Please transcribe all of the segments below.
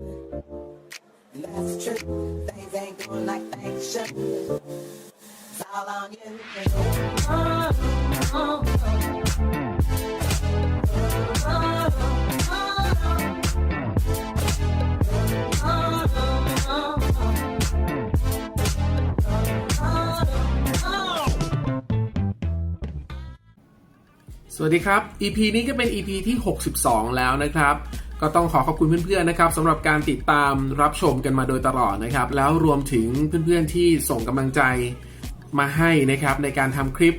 That's true. Things ain't going like things should. It's all on you. Oh, oh, oh. Oh, oh, oh. สวัสดีครับ EP นี้ก็เป็น EP ที่ 62 แล้วนะครับ ก็ต้องขอขอบคุณเพื่อนๆนะครับสำหรับการติดตามรับชมกันมาโดยตลอดนะครับ แล้วรวมถึงเพื่อนๆที่ส่งกำลังใจมาให้นะครับในการทำคลิป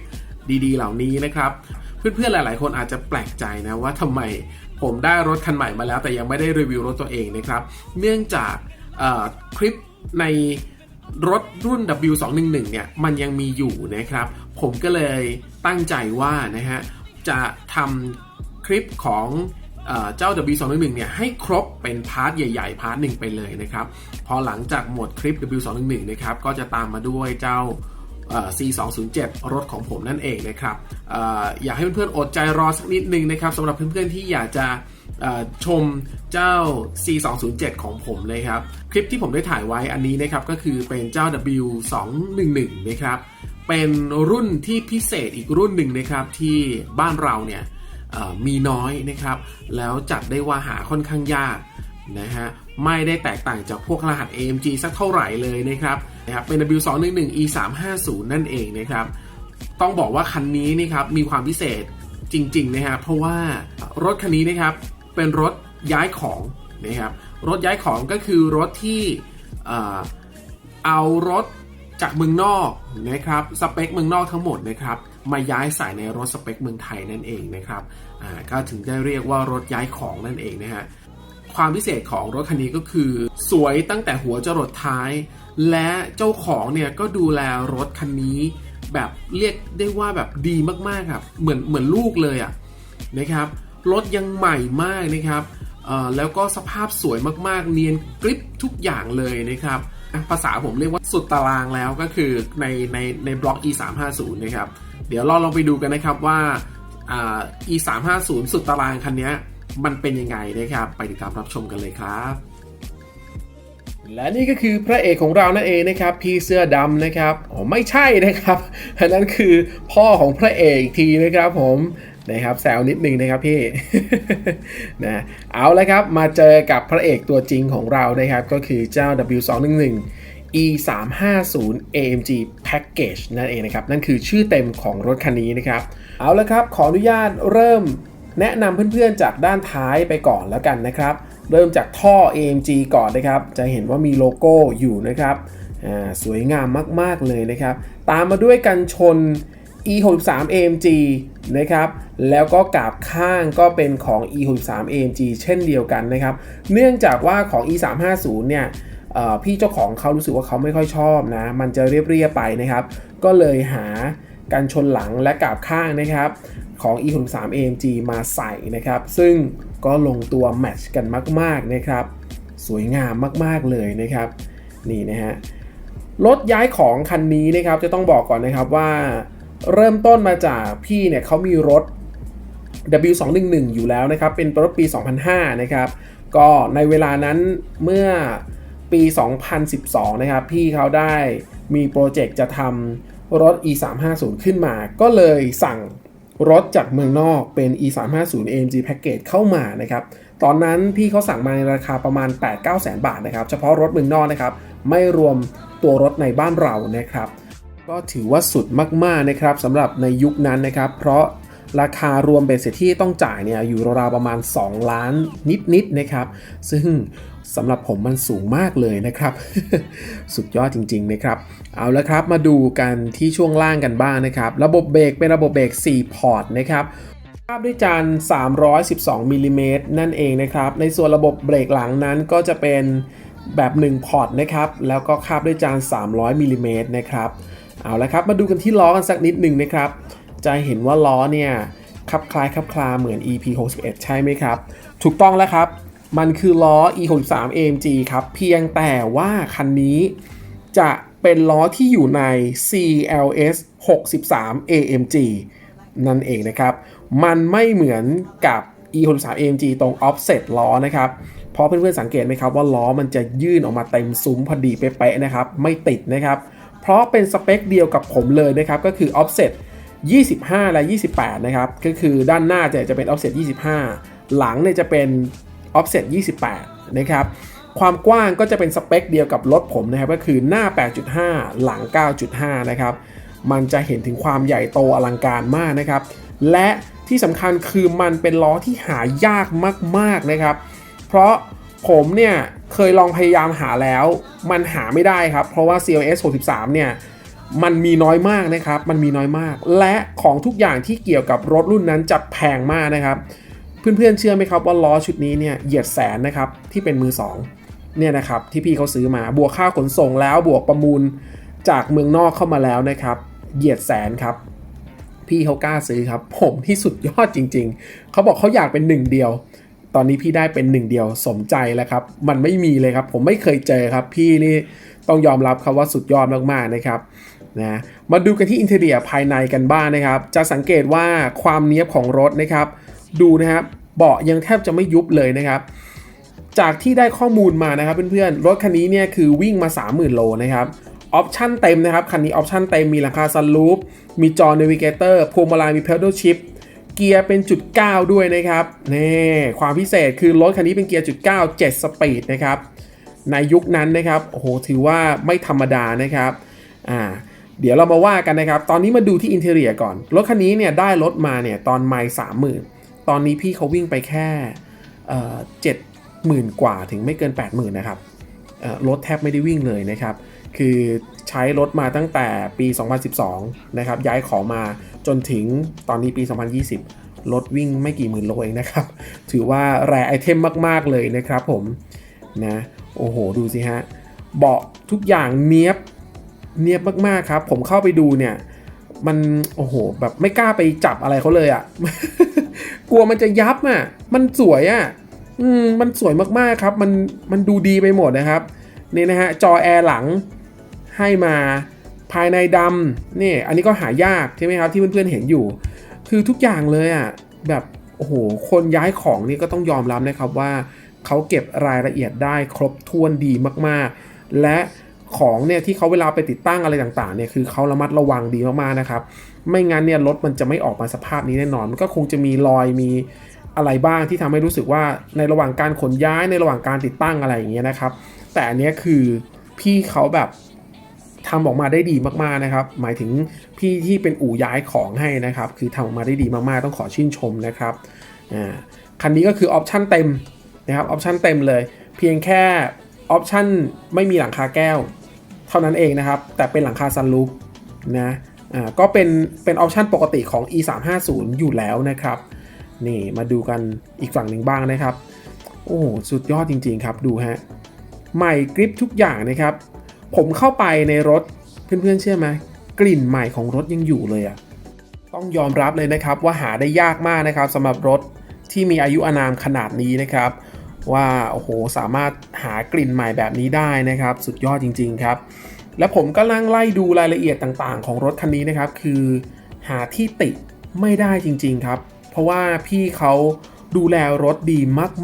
ดีๆ เหล่านี้นะครับ เพื่อนๆหลายๆ คนอาจจะแปลกใจนะว่าทำไมผมได้รถคันใหม่มาแล้ว แต่ยังไม่ได้รีวิวรถตัวเองนะครับ เนื่องจากคลิปในรถรุ่น W211 เนี่ยมันยังมีอยู่นะครับ ผมก็เลยตั้งใจว่านะฮะจะทำคลิปของ เจ้า W211 เนี่ยให้ครบเป็นพาร์ทใหญ่ ๆ พาร์ทหนึ่งไปเลยนะครับ พอหลังจากหมดคลิป W211 นะครับ ก็จะตามมาด้วยเจ้า C207 รถของผมนั่นเองนะครับออยากให้เพื่อนๆอดใจรอสักนิดนึงนะครับสำหรับเพื่อนๆที่อยากจะชมเจ้า C207 ของผมเลยครับ คลิปที่ผมได้ถ่ายไว้อันนี้นะครับก็คือเป็นเจ้า W211 นะครับ เป็นรุ่นที่พิเศษอีกรุ่นหนึ่งนะครับที่บ้านเราเนี่ย มีน้อยนะครับ แล้วจัดได้ว่าหาค่อนข้างยากนะฮะไม่ได้แตกต่างจากพวกรหัส AMG สักเท่าไหร่เลยนะครับนะครับเป็น W211 E350 นั่นเองนะครับ ต้องบอกว่าคันนี้นี่ครับมีความพิเศษจริงๆนะครับเพราะว่ารถคันนี้นะครับเป็นรถย้ายของนะครับรถย้ายของก็คือรถที่เอ่อเอารถจากเมืองนอกนะครับสเปคเมืองนอกทั้งหมดนะครับ มาย้ายใส่ในรถสเปคเมืองไทยนั่นเองนะครับอ่าก็ถึงได้เรียกว่ารถย้ายของนั่นเองนะฮะความพิเศษของรถคันนี้ก็คือ สวยตั้งแต่หัวจรดท้าย และเจ้าของเนี่ยก็ดูแลรถคันนี้ แบบเรียกได้ว่าแบบดีมากๆครับเหมือนเหมือนลูกเลยอะ่ะนะครับรถยังใหม่มากนะครับแล้วก็สภาพสวยมากๆ เนียนกริปทุกอย่างเลยนะครับ ภาษาผมเรียกว่าสุดตารางแล้วก็คือในในในบล็อก e 3 5 0นะครับ เดี๋ยวเราลองไปดูกันนะครับว่าอ่า e 3 5 0สุดตารางคันนี้มันเป็นยังไงนะครับ ไปติดตามรับชมกันเลยครับ และนี่ก็คือพระเอกของเรานั่นเองนะครับ พี่เสื้อดำนะครับอ๋อไม่ใช่นะครับอันนั้นคือพ่อของพระเอกอีกทีนะครับผมนะครับแซวนิดนึงนะครับพี่นะเอาละครับมาเจอกับพระเอกตัวจริงของเรานะครับก็คือเจ้า W211 E 3 5 0 AMG Package นั่นเองนะครับ นั่นคือชื่อเต็มของรถคันนี้นะครับ เอาละครับ ขออนุญาตเริ่มแนะนำเพื่อนๆจากด้านท้ายไปก่อนแล้วกันนะครับ เริ่มจากท่อ AMG ก่อนนะครับ จะเห็นว่ามีโลโก้อยู่นะครับอ่าสวยงามมากๆเลยนะครับ ตามมาด้วยกันชน E63 AMG นะครับ แล้วก็กาบข้างก็เป็นของ E63 AMG เช่นเดียวกันนะครับ เนื่องจากว่าของ E350 เนี่ย พี่เจ้าของเขารู้สึกว่าเขาไม่ค่อยชอบนะ มันจะเรียบๆไปนะครับ ก็เลยหาการชนหลังและกาบข้างนะครับ ของ E63 AMG มาใส่นะครับ ซึ่งก็ลงตัวแมทช์กันมากๆนะครับ สวยงามมากๆเลยนะครับ นี่นะฮะรถย้ายของคันนี้นะครับ จะต้องบอกก่อนนะครับว่า เริ่มต้นมาจากพี่เนี่ยเขามีรถ W211 อยู่แล้วนะครับ เป็นรถปี 2005 นะครับ ก็ในเวลานั้นเมื่อ ปี 2012 นะครับ พี่เขาได้มีโปรเจกต์จะทำรถ E350 ขึ้นมา ก็เลยสั่งรถจากเมืองนอกเป็น E350 AMG Package เข้ามานะครับ ตอนนั้นพี่เขาสั่งมาในราคาประมาณ 8-9แสนบาทนะครับ เฉพาะรถเมืองนอกนะครับ ไม่รวมตัวรถในบ้านเรานะครับ ก็ถือว่าสุดมากๆนะครับสำหรับในยุคนั้นนะครับ เพราะ ราคารวมเบสเสร็จที่ต้องจ่ายเนี่ยอยู่ราวๆประมาณ 2 ล้านนิดๆนะครับ ซึ่งสำหรับผมมันสูงมากเลยนะครับ สุดยอดจริงๆนะครับ เอาละครับมาดูกันที่ช่วงล่างกันบ้างนะครับ ระบบเบรกเป็นระบบเบรก4 พอร์ตนะครับภาพด้วยจาน 312มิลลิเมตรนั่นเองนะครับ ในส่วนระบบเบรกหลังนั้นก็จะเป็นแบบ 1 พอร์ตนะครับ แล้วก็คาบด้วยจาน 300มิลลิเมตรนะครับ เอาละครับ มาดูกันที่ล้อกันสักนิดหนึ่งนะครับ จะเห็นว่าล้อเนี่ยคลับคล้ายคลับคลาเหมือน EP 61ใช่ไหมครับ ถูกต้องแล้วครับ มันคือล้อ E 6 3 AMG ครับ เพียงแต่ว่าคันนี้จะเป็นล้อที่อยู่ใน CLS 63 AMG นั่นเองนะครับ มันไม่เหมือนกับ E 6 3 AMG ตรง offset ล้อนะครับ เพราะเพื่อนๆสังเกตไหมครับว่าล้อมันจะยื่นออกมาเต็มซุ้มพอดีเป๊ะๆนะครับ ไม่ติดนะครับ เพราะเป็นสเปคเดียวกับผมเลยนะครับ ก็คือ offset 25 และ 28 นะครับ ก็คือด้านหน้าจะจะเป็น offset 25 หลังเนี่ยจะเป็น offset 28 นะครับ ความกว้างก็จะเป็นสเปคเดียวกับรถผมนะครับ ก็คือหน้า 8.5 หลัง 9.5 นะครับ มันจะเห็นถึงความใหญ่โตอลังการมากนะครับ และที่สำคัญคือมันเป็นล้อที่หายากมาก ๆ นะครับ เพราะผมเนี่ยเคยลองพยายามหาแล้ว มันหาไม่ได้ครับ เพราะว่า CLS 63 เนี่ย มันมีน้อยมากนะครับ มันมีน้อยมาก และของทุกอย่างที่เกี่ยวกับรถรุ่นนั้นจะแพงมากนะครับ เพื่อนๆเชื่อไหมครับว่าล้อชุดนี้เนี่ยเหยียดแสนนะครับที่เป็นมือสองเนี่ยนะครับที่พี่เขาซื้อมาบวกค่าขนส่งแล้วบวกประมูลจากเมืองนอกเข้ามาแล้วนะครับ เหยียดแสนครับ พี่เขากล้าซื้อครับ ผมที่สุดยอดจริง ๆ เขาบอกเขาอยากเป็นหนึ่งเดียว ตอนนี้พี่ได้เป็นหนึ่งเดียวสมใจแล้วครับ มันไม่มีเลยครับ ผมไม่เคยเจอครับ พี่นี่ต้องยอมรับครับว่าสุดยอดมากๆนะครับ นะมาดูกันที่อินเทเรียภายในกันบ้างนะครับ จะสังเกตว่าความเนี้ยบของรถนะครับ ดูนะครับเบาะยังแทบจะไม่ยุบเลยนะครับ จากที่ได้ข้อมูลมานะครับเพื่อนๆรถคันนี้เนี่ยคือวิ่งมา 30,000 โลนะครับออปชั่นเต็มนะครับ คันนี้ออปชั่นเต็มมีหลังคาซันรูฟมีจอเนวิเกเตอร์พวงมาลัยมีเพด a l ชิพเกียร์เป็นจุด 9 ด้วยนะครับนี่ความพิเศษคือรถคันนี้เป็นเกียร์จุด 9 7 สปีดนะครับในยุคนั้นนะครับโอ้โหถือว่าไม่ธรรมดานะครับอ่า เดี๋ยวเรามาว่ากันนะครับ ตอนนี้มาดูที่อินเทเรียก่อน รถคันนี้เนี่ยได้รถมาเนี่ยตอนไมล์สามหมื่นตอนนี้พี่เขาวิ่งไปแค่เจ็ดหมื่นกว่าถึงไม่เกิน 8 0,000นะครับรถแทบไม่ได้วิ่งเลยนะครับ คือใช้รถมาตั้งแต่ปี 2012 นะครับ ย้ายของมาจนถึงตอนนี้ปี 2020 รถวิ่งไม่กี่หมื่นโลเองนะครับ ถือว่าแรไอเทมมาก ๆ เลยนะครับผม นะ โอ้โห ดูสิฮะ เบาะทุกอย่างเนี้ยบ เนียบมากๆครับ ผมเข้าไปดูเนี่ยมันโอ้โหแบบไม่กล้าไปจับอะไรเขาเลยอะ่ะ กลัวมันจะยับอะ มันสวยอะอืมมันสวยมากๆครับ มันมันดูดีไปหมดนะครับนี่นะฮะจอแอร์หลังให้มาภายในดำนี่อันนี้ก็หายากใช่ไหมครับที่เพื่อนๆเห็นอยู่ คือทุกอย่างเลยอะแบบโอ้โหคนย้ายของนี่ก็ต้องยอมรับนะครับว่าเขาเก็บรายละเอียดได้ครบถ้วนดีมากๆ และ ของเนี่ยที่เขาเวลาไปติดตั้งอะไรต่างๆเนี่ยคือเขาระมัดระวังดีมากๆนะครับ ไม่งั้นเนี่ยรถมันจะไม่ออกมาสภาพนี้แน่นอนมันก็คงจะมีรอยมีอะไรบ้างที่ทำให้รู้สึกว่าในระหว่างการขนย้ายในระหว่างการติดตั้งอะไรอย่างเงี้ยนะครับ แต่อันนี้คือพี่เขาแบบทำออกมาได้ดีมากๆนะครับ หมายถึงพี่ที่เป็นอู่ย้ายของให้นะครับ คือทำออกมาได้ดีมากๆต้องขอชื่นชมนะครับอ่าคันนี้ก็คือออปชั่นเต็มนะครับออปชั่นเต็มเลย เพียงแค่ออปชั่นไม่มีหลังคาแก้ว เท่านั้นเองนะครับ แต่เป็นหลังคาซันรูฟนะอ่าก็เป็นเป็นออปชันปกติของ e 3 5 0อยู่แล้วนะครับนี่มาดูกันอีกฝั่งหนึ่งบ้างนะครับ โอ้สุดยอดจริง ๆ ครับดูฮะใหม่กริปทุกอย่างนะครับ ผมเข้าไปในรถเพื่อนๆเชื่อไหมกลิ่นใหม่ของรถยังอยู่เลยอะต้องยอมรับเลยนะครับว่าหาได้ยากมากนะครับสำหรับรถที่มีอายุอานามขนาดนี้นะครับ ว่าโอ้โหสามารถหากลิ่นใหม่แบบนี้ได้นะครับ สุดยอดจริง ๆ ครับ และผมก็ลังไล่ดูรายละเอียดต่างๆ ของรถคันนี้นะครับ คือหาที่ติไม่ได้จริง ๆ ครับ เพราะว่าพี่เขาดูแลรถดี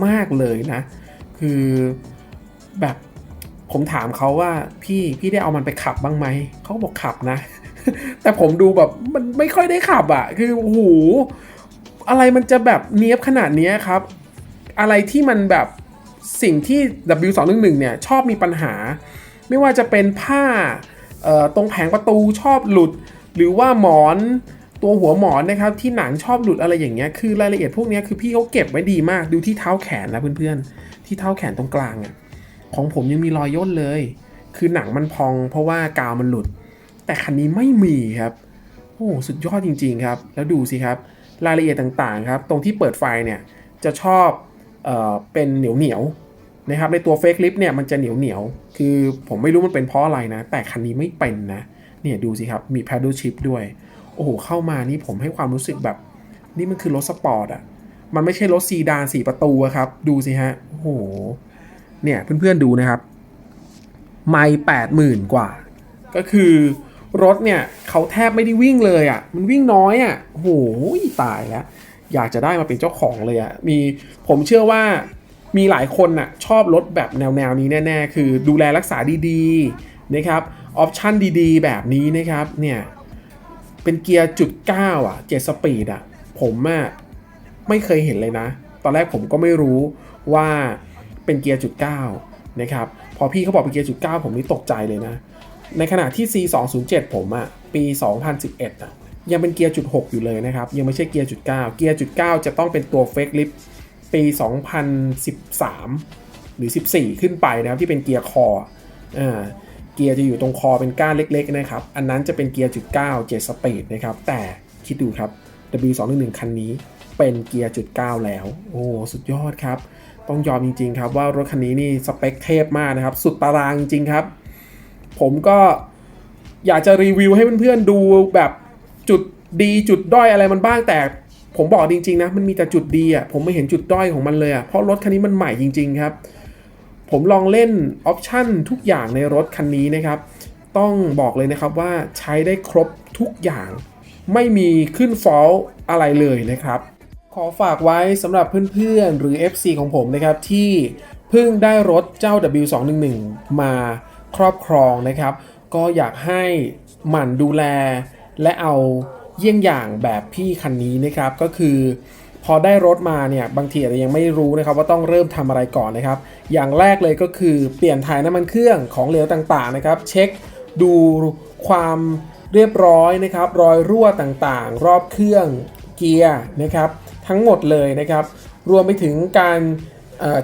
มาก ๆ เลยนะ คือแบบผมถามเขาว่าพี่พี่ได้เอามันไปขับบ้างไหม เขาก็บอกขับนะ แต่ผมดูแบบมันไม่ค่อยได้ขับอะ่ะ คือโอ้โหอะไรมันจะแบบเนี้ยบขนาดนี้ครับ อะไรที่มันแบบสิ่งที่ W211 เนี่ยชอบมีปัญหา ไม่ว่าจะเป็นผ้าตรงแผงประตูชอบหลุด หรือว่าหมอนตัวหัวหมอนนะครับที่หนังชอบหลุดอะไรอย่างเงี้ยคือรายละเอียดพวกนี้คือพี่เขาเก็บไว้ดีมากดูที่เท้าแขนนะเพื่อนๆ ที่เท้าแขนตรงกลางอะ่ะของผมยังมีรอยย่นเลย คือหนังมันพองเพราะว่ากาวมันหลุด แต่คันนี้ไม่มีครับโอ้สุดยอดจริง ๆ ครับ แล้วดูสิครับ รายละเอียดต่างๆครับ ตรงที่เปิดไฟเนี่ยจะชอบ เป็นเหนียวเหนียวนะครับในตัวเฟกลิฟเนี่ยมันจะเหนียวเหนียวคือผมไม่รู้มันเป็นเพราะอะไรนะ แต่คันนี้ไม่เป็นนะ เนี่ยดูสิครับ มี paddle shift ด้วย โอ้โห เข้ามานี่ผมให้ความรู้สึกแบบ นี่มันคือรถสปอร์ตอะมันไม่ใช่รถซีดานสี่ประตูอะครับ ดูสิฮะ โอ้โห เนี่ยเพื่อนๆดูนะครับ ไม่แปดหมื่นกว่า ก็คือรถเนี่ยเขาแทบไม่ได้วิ่งเลยอะ่ะ มันวิ่งน้อยอะ่ะ โอ้โหตายแล้ว อยากจะได้มาเป็นเจ้าของเลยอะ่ะมีผมเชื่อว่ามีหลายคนน่ะชอบรถแบบแนวๆนี้แน่ๆ คือดูแลรักษาดีๆนะครับออปชั่นดีๆ แบบนี้นะครับเนี่ยเป็นเกียร์จุด9อะ7สปีดอะผมอะไม่เคยเห็นเลยนะ ตอนแรกผมก็ไม่รู้ว่าเป็นเกียร์จุด9นะครับพอพี่เขาบอกเป็นเกียร์จุด9ผมนี่ตกใจเลยนะ ในขณะที่ C207 ผมอะปี 2011อะ ยังเป็นเกียร์จุด 6 อยู่เลยนะครับ ยังไม่ใช่เกียร์จุด 9 เกียร์จุด 9 จะต้องเป็นตัวเฟกลิฟปี 2013 หรือ 14 ขึ้นไปนะครับ ที่เป็นเกียร์คออ่าเกียร์จะอยู่ตรงคอเป็นก้านเล็กๆนะครับ อันนั้นจะเป็นเกียร์จุด 9 7 สปีดนะครับ แต่คิดดูครับ W211 คันนี้เป็นเกียร์จุด 9 แล้ว โอ้สุดยอดครับ ต้องยอมจริง ๆ ครับว่ารถคันนี้นี่สเปคเทพมากนะครับ สุดตารางจริงครับ ผมก็อยากจะรีวิวให้เพื่อนๆดูแบบ ดีจุดด้อยอะไรมันบ้างแต่ผมบอกจริง ๆ นะ มันมีแต่จุดดีอะผมไม่เห็นจุดด้อยของมันเลยอะเพราะรถคันนี้มันใหม่จริง ๆ ครับ ผมลองเล่นออปชั่นทุกอย่างในรถคันนี้นะครับ ต้องบอกเลยนะครับว่าใช้ได้ครบทุกอย่าง ไม่มีขึ้นฟอลอะไรเลยนะครับ ขอฝากไว้สำหรับเพื่อนๆ หรือ FC ของผมนะครับที่เพิ่งได้รถเจ้า W211 มาครอบครองนะครับ ก็อยากให้หมั่นดูแลและเอา เยี่ยงอย่างแบบพี่คันนี้นะครับก็คือพอได้รถมาเนี่ยบางทีอาจจะยังไม่รู้นะครับว่าต้องเริ่มทำอะไรก่อนนะครับ อย่างแรกเลยก็คือเปลี่ยนถ่ายน้ำมันเครื่องของเหลวต่างๆนะครับ เช็คดูความเรียบร้อยนะครับ รอยรั่วต่างๆ รอบเครื่องเกียร์นะครับ ทั้งหมดเลยนะครับ รวมไปถึงการ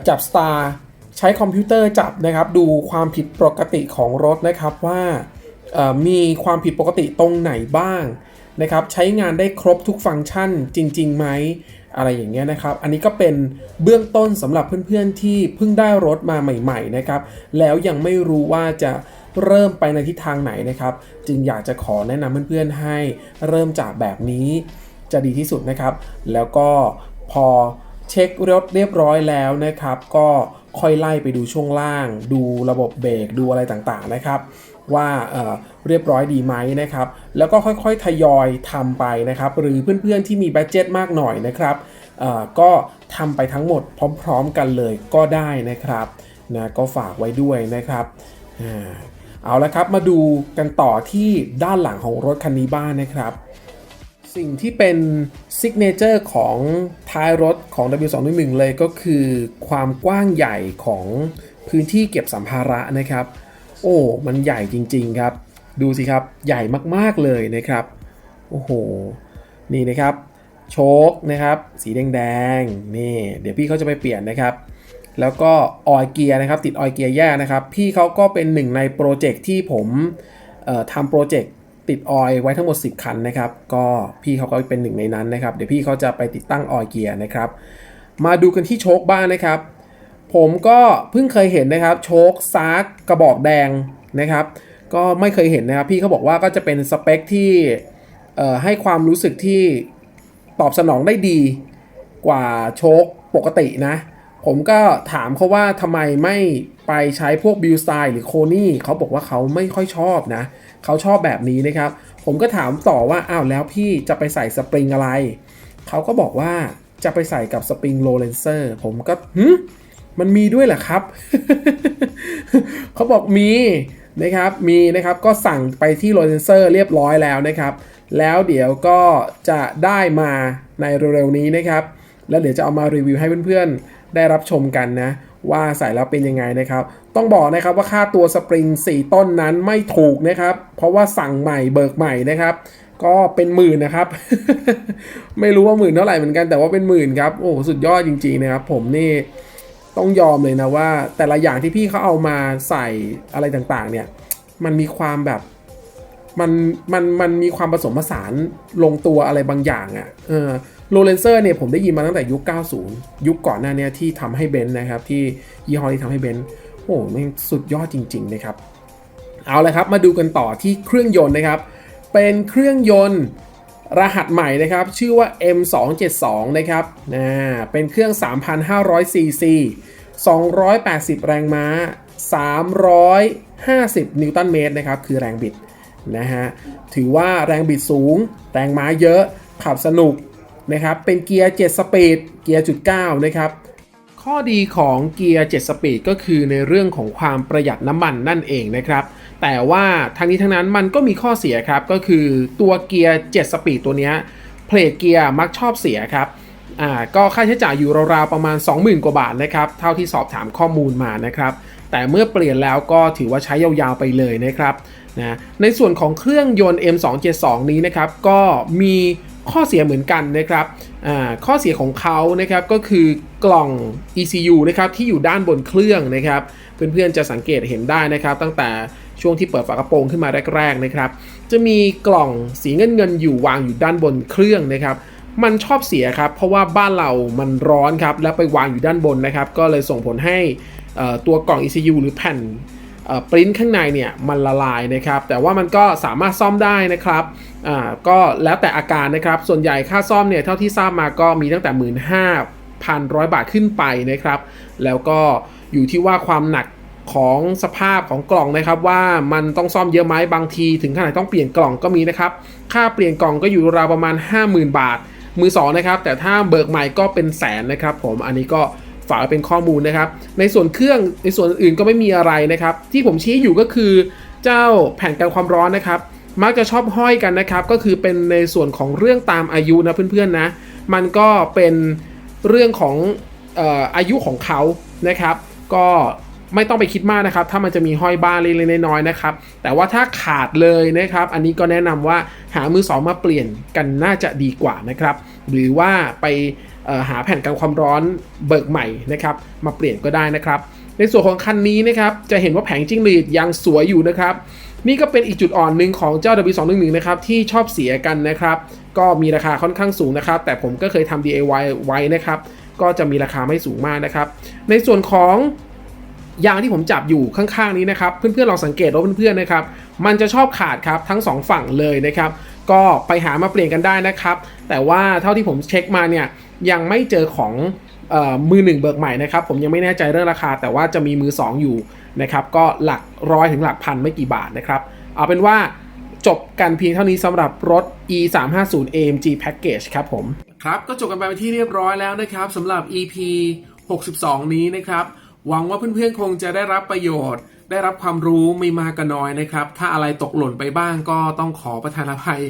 จับสตาร์ใช้คอมพิวเตอร์จับนะครับ ดูความผิดปกติของรถนะครับว่ามีความผิดปกติตรงไหนบ้าง นะครับใช้งานได้ครบทุกฟังก์ชันจริงๆไหมอะไรอย่างเงี้ยนะครับ อันนี้ก็เป็นเบื้องต้นสำหรับเพื่อนๆที่เพิ่งได้รถมาใหม่ ๆ นะครับ แล้วยังไม่รู้ว่าจะเริ่มไปในทิศทางไหนนะครับ จึงอยากจะขอแนะนำเพื่อนๆให้เริ่มจากแบบนี้จะดีที่สุดนะครับ แล้วก็พอเช็ครถเรียบร้อยแล้วนะครับ ก็ค่อยไล่ไปดูช่วงล่าง ดูระบบเบรกดูอะไรต่างๆนะครับ ว่าเเรียบร้อยดีไหมนะครับ แล้วก็ค่อยๆทยอยทำไปนะครับ หรือเพื่อนๆที่มีบัตเจ็ตมากหน่อยนะครับก็ทำไปทั้งหมดพร้อมๆกันเลยก็ได้นะครับนะก็ฝากไว้ด้วยนะครับเอาละครับมาดูกันต่อที่ด้านหลังของรถคันนี้บ้างนะครับสิ่งที่เป็นซิกเนเจอร์ของท้ายรถของ W211 เลยก็คือความกว้างใหญ่ของพื้นที่เก็บสัมภาระนะครับ โอ้ มันใหญ่จริง ๆ ครับ ดูสิครับ ใหญ่มากๆเลยนะครับ โอ้โห นี่นะครับ โชคนะครับ สีแดงๆ นี่ เดี๋ยวพี่เขาจะไปเปลี่ยนนะครับ แล้วก็ออยเกียร์นะครับ ติดออยเกียร์แย่นะครับ พี่เขาก็เป็นหนึ่งในโปรเจกต์ที่ผมทำโปรเจกต์ติดออยไว้ทั้งหมด 10 คันนะครับ ก็พี่เขาก็เป็นหนึ่งในนั้นนะครับ เดี๋ยวพี่เขาจะไปติดตั้งออยเกียร์นะครับ มาดูกันที่โชคบ้างนะครับ ผมก็เพิ่งเคยเห็นนะครับ โชคซาร์กกระบอกแดงนะครับ ก็ไม่เคยเห็นนะครับ พี่เขาบอกว่าก็จะเป็นสเปคที่ให้ความรู้สึกที่ตอบสนองได้ดีกว่าโชคปกตินะ ผมก็ถามเขาว่าทำไมไม่ไปใช้พวกบิลสไตล์หรือโคนี่เขาบอกว่าเขาไม่ค่อยชอบนะ เขาชอบแบบนี้นะครับ ผมก็ถามต่อว่าอ้าวแล้วพี่จะไปใส่สปริงอะไร เขาก็บอกว่าจะไปใส่กับสปริงโรเลนเซอร์ผมก็หื มันมีด้วยเหรอครับ เขาบอกมีนะครับ มีนะครับ ก็สั่งไปที่โรเลนเซอร์เรียบร้อยแล้วนะครับ แล้วเดี๋ยวก็จะได้มาในเร็วๆนี้นะครับ แล้วเดี๋ยวจะเอามารีวิวให้เพื่อนๆ ได้รับชมกันนะ ว่าใส่แล้วเป็นยังไงนะครับ ต้องบอกนะครับว่าค่าตัวสปริง 4 ต้นนั้นไม่ถูกนะครับ เพราะว่าสั่งใหม่เบิกใหม่นะครับก็เป็นหมื่นนะครับ ไม่รู้ว่าหมื่นเท่าไหร่เหมือนกันแต่ว่าเป็นหมื่นครับ โอ้สุดยอดจริงๆนะครับ ผมนี่ ต้องยอมเลยนะว่า แต่ละอย่างที่พี่เขาเอามาใส่อะไรต่างๆ เนี่ย มันมีความแบบมันมันมันมีความผสมผสานลงตัวอะไรบางอย่างอะ่ะเออโรเลนเซอร์เนี่ยผมได้ยินมาตั้งแต่ยุค 90 ยุคก่อนหน้านี้ที่ทำให้เบนซ์นะครับ ที่ยี่ห้อที่ทำให้เบนซ์โอ้โหแม่งสุดยอดจริง ๆ นะครับ เอาเละครับมาดูกันต่อที่เครื่องยนต์นะครับ เป็นเครื่องยนต์ รหัสใหม่นะครับ ชื่อว่า M272 นะครับนะเป็นเครื่อง 3,500 cc 280 แรงม้า 350 นิวตันเมตรนะครับ คือแรงบิดนะฮะ ถือว่าแรงบิดสูง แรงม้าเยอะ ขับสนุกนะครับ เป็นเกียร์ 7 สปีด เกียร์จุด9นะครับ ข้อดีของเกียร์ 7 สปีดก็คือในเรื่องของความประหยัดน้ำมันนั่นเองนะครับ แต่ว่าทั้งนี้ทั้งนั้นมันก็มีข้อเสียครับ ก็คือตัวเกียร์ 7 สปีดตัวนี้เพลทเกียร์มักชอบเสียครับอ่าก็ค่าใช้จ่ายอยู่ราวๆประมาณ 20,000 กว่าบาทนะครับ เท่าที่สอบถามข้อมูลมานะครับ แต่เมื่อเปลี่ยนแล้วก็ถือว่าใช้ยาวๆไปเลยนะครับนะในส่วนของเครื่องยนต์ M272 นี้นะครับ ก็มีข้อเสียเหมือนกันนะครับอ่าข้อเสียของเขานะครับก็คือกล่อง ECU นะครับที่อยู่ด้านบนเครื่องนะครับ เพื่อนๆจะสังเกตเห็นได้นะครับ ตั้งแต่ ช่วงที่เปิดฝากระโปรงขึ้นมาแรกๆนะครับ จะมีกล่องสีเงินเงินๆอยู่วางอยู่ด้านบนเครื่องนะครับ มันชอบเสียครับ เพราะว่าบ้านเรามันร้อนครับ แล้วไปวางอยู่ด้านบนนะครับ ก็เลยส่งผลให้ตัวกล่อง ECU หรือแผ่นปริ้นข้างในเนี่ยมันละลายนะครับ แต่ว่ามันก็สามารถซ่อมได้นะครับอ่าก็แล้วแต่อาการนะครับ ส่วนใหญ่ค่าซ่อมเนี่ยเท่าที่ทราบมาก็มีตั้งแต่ 1 5 1 0 0 บาทขึ้นไปนะครับ แล้วก็อยู่ที่ว่าความหนัก ของสภาพของกล่องนะครับ ว่ามันต้องซ่อมเยอะไหมบางที ถึงขนาดต้องเปลี่ยนกล่องก็มีนะครับ ค่าเปลี่ยนกล่องก็อยู่ราวประมาณ 50,000 บาท มือสองนะครับ แต่ถ้าเบิกใหม่ก็เป็นแสนนะครับ ผมอันนี้ก็ฝากเป็นข้อมูลนะครับ ในส่วนเครื่องในส่วนอื่นก็ไม่มีอะไรนะครับ ที่ผมชี้อยู่ก็คือเจ้าแผ่นกันความร้อนนะครับ มักจะชอบห้อยกันนะครับ ก็คือเป็นในส่วนของเรื่องตามอายุนะเพื่อนๆนะ มันก็เป็นเรื่องของอออายุของเขานะครับ ก็ ไม่ต้องไปคิดมากนะครับ ถ้ามันจะมีห้อยบ้างเล็กๆน้อยๆนะครับ แต่ว่าถ้าขาดเลยนะครับ อันนี้ก็แนะนำว่าหามือสองมาเปลี่ยนกันน่าจะดีกว่านะครับ หรือว่าไปหาแผ่นกันความร้อนเบิกใหม่นะครับ มาเปลี่ยนก็ได้นะครับ ในส่วนของคันนี้นะครับ จะเห็นว่าแผงจิ้งหรีดยังสวยอยู่นะครับ นี่ก็เป็นอีกจุดอ่อนหนึ่งของเจ้า W211 นะครับที่ชอบเสียกันนะครับ ก็มีราคาค่อนข้างสูงนะครับ แต่ผมก็เคยทำ DIY ไว้นะครับ ก็จะมีราคาไม่สูงมากนะครับ ในส่วนของ ยางที่ผมจับอยู่ข้างๆนี้นะครับ เพื่อนๆลองสังเกตว่าเพื่อนๆนะครับ มันจะชอบขาดครับทั้งสองฝั่งเลยนะครับ ก็ไปหามาเปลี่ยนกันได้นะครับ แต่ว่าเท่าที่ผมเช็คมาเนี่ยยังไม่เจอของออมือหนึ่งเบิกใหม่นะครับ ผมยังไม่แน่ใจเรื่องราคา แต่ว่าจะมีมือสองอยู่นะครับ ก็หลักร้อยถึงหลักพันไม่กี่บาทนะครับ เอาเป็นว่าจบกันเพียงเท่านี้สำหรับรถ e 3 5 0 amg package ครับผม ครับ ก็จบกันไปเป็นที่เรียบร้อยแล้วนะครับสำหรับ EP 62 นี้นะครับ หวังว่าเพื่อนๆคงจะได้รับประโยชน์ ได้รับความรู้ไม่มากก็น้อยนะครับ ถ้าอะไรตกหล่นไปบ้างก็ต้องขอประทานอภัย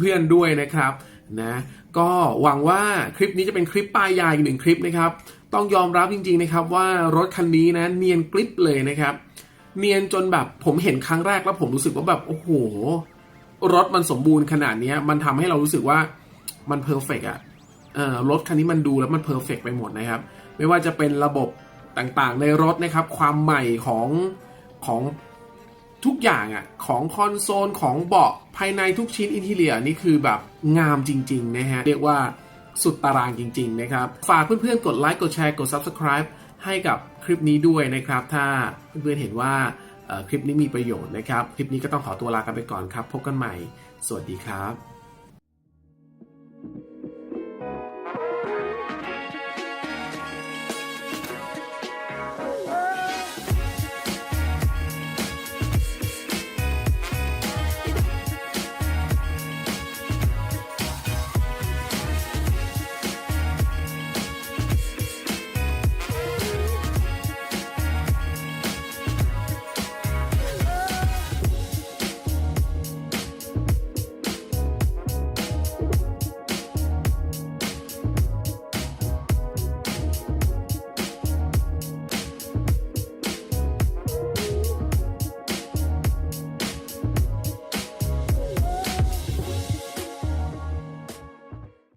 เพื่อนๆด้วยนะครับนะก็หวังว่าคลิปนี้จะเป็นคลิปป้ายยาอีกหนึ่งคลิปนะครับ ต้องยอมรับจริงๆนะครับว่ารถคันนี้นะเนียนกริปเลยนะครับ เนียนจนแบบผมเห็นครั้งแรกแล้วผมรู้สึกว่าแบบโอ้โหรถมันสมบูรณ์ขนาดนี้มันทำให้เรารู้สึกว่ามันเพอร์เฟกอะรถคันนี้มันดูแล้วมันเพอร์เฟกไปหมดนะครับ ไม่ว่าจะเป็นระบบ ต่างๆ ในรถนะครับ ความใหม่ของของทุกอย่างอะของคอนโซลของเบาะภายในทุกชิ้นอินทีเลียนี่คือแบบงามจริง ๆ นะฮะ เรียกว่าสุดตารางจริง ๆ นะครับ ฝากเพื่อนๆ กดไลค์กดแชร์กด Subscribe ให้กับคลิปนี้ด้วยนะครับ ถ้าเพื่อนๆเห็นว่าคลิปนี้มีประโยชน์นะครับ คลิปนี้ก็ต้องขอตัวลากันไปก่อนครับ พบกันใหม่ สวัสดีครับ